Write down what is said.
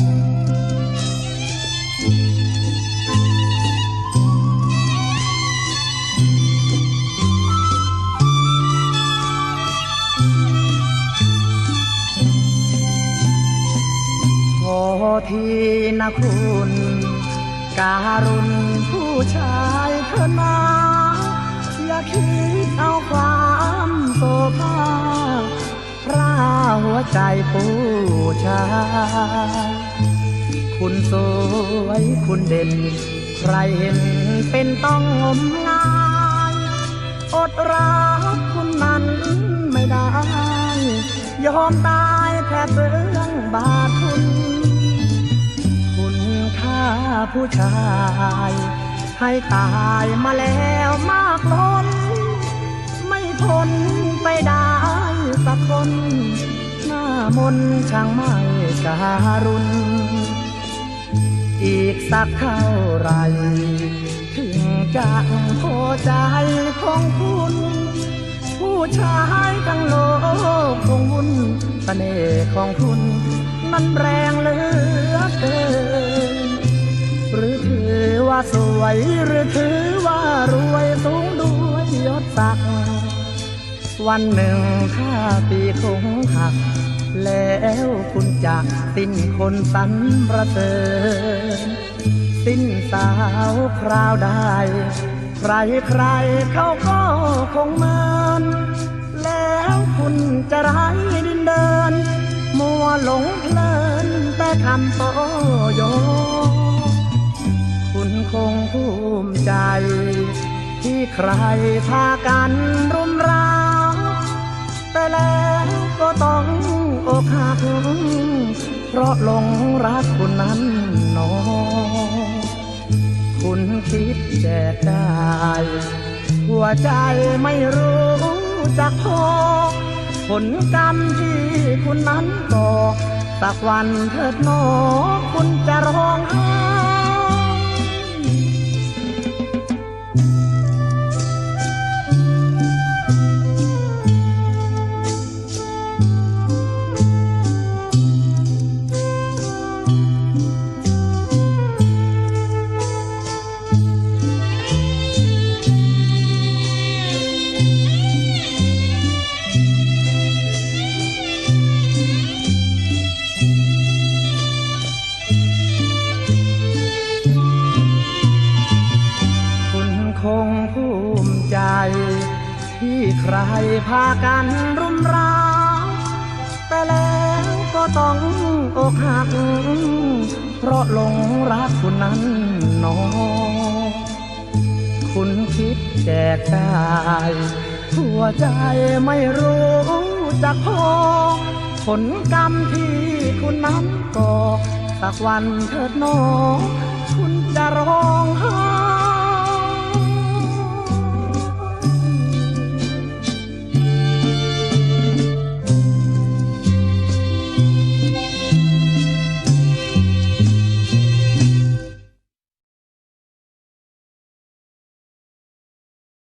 ขอทีนะคุณ การุณผู้ชายเธอนาอย่าคิดเอาความโศภาพระหัวใจผู้ชาย คุณสวยคุณเด่น ใครเห็นเป็นต้องงมงายอดรักคุณนั้นไม่ได้ ยอมตายแค่เบื้องบาทคุณคุณค่าผู้ชาย ให้ตายมาแล้วมากล้น ไม่พ้นไปได้สักคน หน้ามนช่างไม่การุณ อีกสักเท่าไร ถึงจะพอใจของคุณ ผู้ชายทั้งโลกคงวุ่นเสน่ห์ของคุณมันแรงเหลือเกิน หรือถือว่าสวยหรือถือว่ารวยสู วันหนึ่งถ้าปีคงหัก แล้วคุณจะสิ้นคนสันประเสริญสิ้นสาวคราวได้ใครใครเขาก็คงมินแล้วคุณจะไร้ดินเดิน มัวหลงเพลินแต่คำโตโย คุณคงภูมิใจ ที่ใครพากันรุมรา อกหัก เพราะหลงรักคุณนั้นหนอคุณคิดแจกได้ หัวใจไม่รู้จักพอ ผลกรรมที่คุณนั้นก่อสักวันเถิดหนอคุณจะร้องไห้ ที่ใครพากันรุมราวแต่แล้วก็ต้องอกหัก เพราะหลงรักคุณนั้นหนอง คุณคิดแจกได้หัวใจไม่รู้จักพอผลกรรมที่คุณนั้นก่อสักวันเถิดหนอคุณจะร้องไห้